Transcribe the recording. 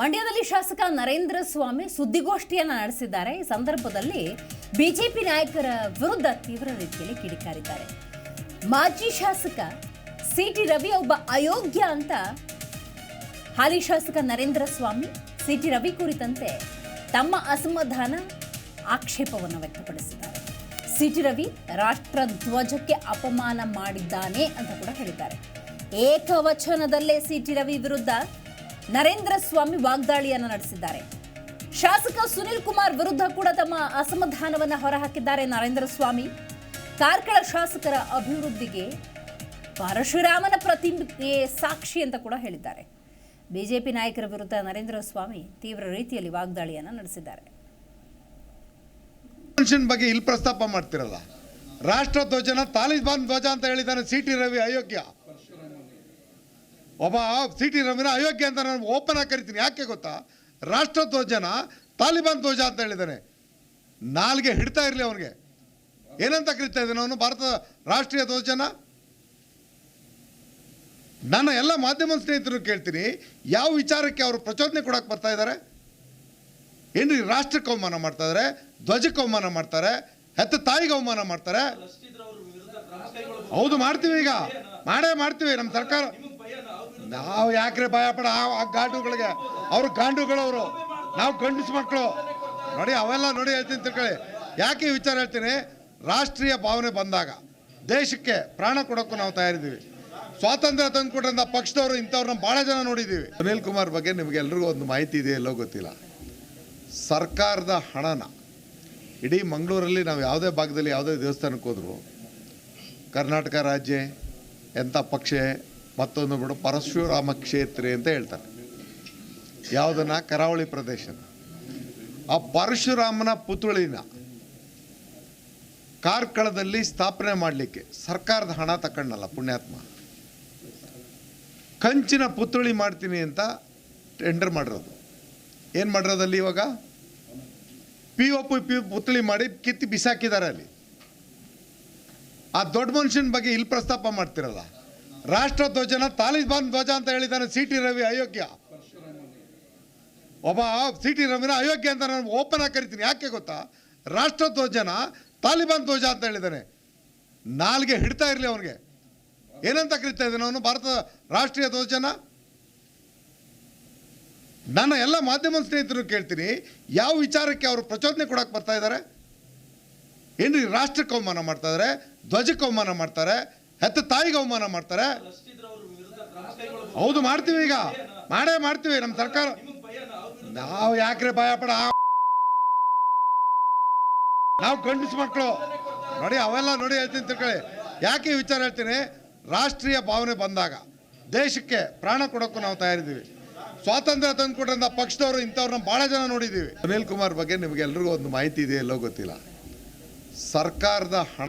ಮಂಡ್ಯದಲ್ಲಿ ಶಾಸಕ ನರೇಂದ್ರ ಸ್ವಾಮಿ ಸುದ್ದಿಗೋಷ್ಠಿಯನ್ನ ನಡೆಸಿದ್ದಾರೆ. ಈ ಸಂದರ್ಭದಲ್ಲಿ ಬಿಜೆಪಿ ನಾಯಕರ ವಿರುದ್ಧ ತೀವ್ರ ರೀತಿಯಲ್ಲಿ ಕಿಡಿಕಾರಿದ್ದಾರೆ. ಮಾಜಿ ಶಾಸಕ ಸಿಟಿ ರವಿ ಒಬ್ಬ ಅಯೋಗ್ಯ ಅಂತ ಹಾಲಿ ಶಾಸಕ ನರೇಂದ್ರ ಸ್ವಾಮಿ ಸಿಟಿ ರವಿ ಕುರಿತಂತೆ ತಮ್ಮ ಅಸಮಾಧಾನ ಆಕ್ಷೇಪವನ್ನು ವ್ಯಕ್ತಪಡಿಸಿದ್ದಾರೆ. ಸಿಟಿ ರವಿ ರಾಷ್ಟ್ರ ಧ್ವಜಕ್ಕೆ ಅಪಮಾನ ಮಾಡಿದ್ದಾನೆ ಅಂತ ಕೂಡ ಹೇಳಿದ್ದಾರೆ. ಏಕವಚನದಲ್ಲೇ ಸಿಟಿ ರವಿ ವಿರುದ್ಧ ನರೇಂದ್ರ ಸ್ವಾಮಿ ವಾಗ್ದಾಳಿಯನ್ನು ನಡೆಸಿದ್ದಾರೆ. ಶಾಸಕ ಸುನಿಲ್ ಕುಮಾರ್ ವಿರುದ್ಧ ಕೂಡ ತಮ್ಮ ಅಸಮಾಧಾನವನ್ನು ಹೊರಹಾಕಿದ್ದಾರೆ ನರೇಂದ್ರ ಸ್ವಾಮಿ. ಕಾರ್ಕಳ ಶಾಸಕರ ಅಭಿವೃದ್ಧಿಗೆ ಪರಶುರಾಮನ ಪ್ರತಿಮೆ ಸಾಕ್ಷಿ ಅಂತ ಕೂಡ ಹೇಳಿದ್ದಾರೆ. ಬಿಜೆಪಿ ನಾಯಕರ ವಿರುದ್ಧ ನರೇಂದ್ರ ಸ್ವಾಮಿ ತೀವ್ರ ರೀತಿಯಲ್ಲಿ ವಾಗ್ದಾಳಿಯನ್ನು ನಡೆಸಿದ್ದಾರೆ. ಬಗ್ಗೆ ಇಲ್ಲಿ ಪ್ರಸ್ತಾಪ ಮಾಡ್ತಿರಲ್ಲ. ರಾಷ್ಟ್ರ ಧ್ವಜನ ತಾಲಿಬಾನ್ ಧ್ವಜ ಅಂತ ಹೇಳಿದ್ದಾನೆ ಸಿ ಟಿ ರವಿ ಅಯೋಗ್ಯ. ಒಬ್ಬ ಸಿ ಟಿ ರವೀನ ಅಯೋಗ್ಯ ಅಂತ ನಾನು ಓಪನ್ ಆಗಿ ಕರಿತೀನಿ. ಯಾಕೆ ಗೊತ್ತಾ? ರಾಷ್ಟ್ರ ಧ್ವಜನ ತಾಲಿಬಾನ್ ಧ್ವಜ ಅಂತ ಹೇಳಿದ್ದಾನೆ ನಾಲ್ಗೆ ಹಿಡ್ತಾ ಇರಲಿ ಅವನಿಗೆ. ಏನಂತ ಕರಿತಾ ಇದ್ದಾನೆ ಅವನು? ಭಾರತದ ರಾಷ್ಟ್ರೀಯ ಧ್ವಜನ? ನನ್ನ ಎಲ್ಲ ಮಾಧ್ಯಮ ಸ್ನೇಹಿತರು ಕೇಳ್ತೀನಿ ಯಾವ ವಿಚಾರಕ್ಕೆ ಅವರು ಪ್ರಚೋದನೆ ಕೊಡೋಕೆ ಬರ್ತಾ ಇದ್ದಾರೆ? ಏನ್ರಿ ರಾಷ್ಟ್ರಕ್ಕೆ ಅವಮಾನ ಮಾಡ್ತಾ ಇದಾರೆ ಧ್ವಜಕ್ಕೆ ಅವಮಾನ ಮಾಡ್ತಾರೆ ಹೆತ್ತ ತಾಯಿಗೆ ಅವಮಾನ ಮಾಡ್ತಾರೆ? ಹೌದು ಮಾಡ್ತೀವಿ ಈಗ. ಮಾಡೇ ಮಾಡ್ತೀವಿ ನಮ್ಮ ಸರ್ಕಾರ. ನಾವು ಯಾಕ್ರೆ ಭಯ ಪಡ ಆ ಗಾಂಡುಗಳಿಗೆ. ಅವರು ಗಾಂಡುಗಳವರು. ನಾವು ಗಂಡಸು ಮಕ್ಕಳು ನೋಡಿ, ಅವೆಲ್ಲ ನೋಡಿ ಹೇಳ್ತೀನಿ ತಿಳ್ಕೊಳ್ಳಿ. ಯಾಕೆ ಈ ವಿಚಾರ ಹೇಳ್ತೀನಿ? ರಾಷ್ಟ್ರೀಯ ಭಾವನೆ ಬಂದಾಗ, ದೇಶಕ್ಕೆ ಪ್ರಾಣ ಕೊಡೋಕ್ಕೂ ನಾವು ತಯಾರಿದ್ದೀವಿ. ಸ್ವಾತಂತ್ರ್ಯ ತಂದುಕೊಟ್ರಂಥ ಪಕ್ಷದವರು ಇಂಥವ್ರನ್ನ ಭಾಳ ಜನ ನೋಡಿದ್ದೀವಿ. ಸುನೀಲ್ ಕುಮಾರ್ ಬಗ್ಗೆ ನಿಮಗೆ ಎಲ್ರಿಗೂ ಒಂದು ಮಾಹಿತಿ ಇದೆ ಎಲ್ಲೋ ಗೊತ್ತಿಲ್ಲ. ಸರ್ಕಾರದ ಹಣನ, ಇಡೀ ಮಂಗಳೂರಲ್ಲಿ ನಾವು ಯಾವುದೇ ಭಾಗದಲ್ಲಿ ಯಾವುದೇ ದೇವಸ್ಥಾನಕ್ಕೆ ಹೋದ್ರು, ಕರ್ನಾಟಕ ರಾಜ್ಯ, ಎಂಥ ಪಕ್ಷ ಮತ್ತೊಂದು ಬಿಡು, ಪರಶುರಾಮ ಕ್ಷೇತ್ರ ಅಂತ ಹೇಳ್ತಾರೆ. ಯಾವುದನ್ನ ಕರಾವಳಿ ಪ್ರದೇಶ ಆ ಪರಶುರಾಮನ ಪುತ್ಳಿನ ಕಾರ್ಕಳದಲ್ಲಿ ಸ್ಥಾಪನೆ ಮಾಡಲಿಕ್ಕೆ ಸರ್ಕಾರದ ಹಣ ತಕೊಂಡಲ್ಲ ಪುಣ್ಯಾತ್ಮ. ಕಂಚಿನ ಪುತ್ಥಳಿ ಮಾಡ್ತೀನಿ ಅಂತ ಟೆಂಡರ್ ಮಾಡಿರೋದು. ಏನು ಮಾಡಿರೋದಲ್ಲಿ ಇವಾಗ? ಪಿ ಒ ಪಿ ಪಿ ಪುತ್ಥಳಿ ಮಾಡಿ ಕಿತ್ತಿ ಬಿಸಾಕಿದ್ದಾರೆ ಅಲ್ಲಿ. ಆ ದೊಡ್ಡ ಮನುಷ್ಯನ ಬಗ್ಗೆ ಇಲ್ಲಿ ಪ್ರಸ್ತಾಪ ಮಾಡ್ತಿರಲ್ಲ. ರಾಷ್ಟ್ರ ಧ್ವಜನ ತಾಲಿಬಾನ್ ಧ್ವಜ ಅಂತ ಹೇಳಿದ್ದಾನೆ ಸಿ ಟಿ ರವಿ ಅಯೋಗ್ಯ. ಒಬ್ಬ ಸಿ ಟಿ ರವಿನ ಅಯೋಗ್ಯ ಅಂತ ನಾನು ಓಪನ್ ಆಗಿ ಕರಿತೀನಿ. ಯಾಕೆ ಗೊತ್ತಾ? ರಾಷ್ಟ್ರ ಧ್ವಜನ ತಾಲಿಬಾನ್ ಧ್ವಜ ಅಂತ ಹೇಳಿದ್ದಾನೆ. ನಾಲ್ಗೆ ಹಿಡ್ತಾ ಇರಲಿ ಅವನಿಗೆ. ಏನಂತ ಕರಿತಾ ಇದ್ದಾನೆ ಅವನು? ಭಾರತದ ರಾಷ್ಟ್ರೀಯ ಧ್ವಜನ? ನನ್ನ ಎಲ್ಲ ಮಾಧ್ಯಮ ಸ್ನೇಹಿತರು ಕೇಳ್ತೀನಿ, ಯಾವ ವಿಚಾರಕ್ಕೆ ಅವರು ಪ್ರಚೋದನೆ ಕೊಡಕ್ಕೆ ಬರ್ತಾ ಇದ್ದಾರೆ? ಏನ್ರಿ ರಾಷ್ಟ್ರಕ್ಕೆ ಅವಮಾನ ಮಾಡ್ತಾ ಇದ್ದಾರೆ? ಧ್ವಜಕ್ಕೆ ಅವಮಾನ ಮಾಡ್ತಾರೆ? ಹೆತ್ತ ತಾಯಿಗೆ ಅವಮಾನ ಮಾಡ್ತಾರೆ? ಹೌದು, ಮಾಡ್ತೀವಿ ಈಗ. ಮಾಡೇ ಮಾಡ್ತೀವಿ, ನಮ್ಮ ಸರ್ಕಾರ. ನಾವು ಯಾಕ್ರೆ ಭಯ ಪಡ ನಾವು ಗಂಡಸು ಮಕ್ಕಳು. ನೋಡಿ, ಅವೆಲ್ಲ ನೋಡಿ ಹೇಳ್ತೀನಿ ತಿಳ್ಕೊಳ್ಳಿ. ಯಾಕೆ ವಿಚಾರ ಹೇಳ್ತೀನಿ? ರಾಷ್ಟ್ರೀಯ ಭಾವನೆ ಬಂದಾಗ, ದೇಶಕ್ಕೆ ಪ್ರಾಣ ಕೊಡೋಕ್ಕೂ ನಾವು ತಯಾರಿದ್ದೀವಿ. ಸ್ವಾತಂತ್ರ್ಯ ತಂದುಕೊಟ್ರಂಥ ಪಕ್ಷದವರು ಇಂಥವ್ರನ್ನ ಭಾಳ ಜನ ನೋಡಿದ್ದೀವಿ. ಸುನೀಲ್ ಕುಮಾರ್ ಬಗ್ಗೆ ನಿಮಗೆಲ್ರಿಗೂ ಒಂದು ಮಾಹಿತಿ ಇದೆ ಎಲ್ಲೋ ಗೊತ್ತಿಲ್ಲ. ಸರ್ಕಾರದ ಹಣ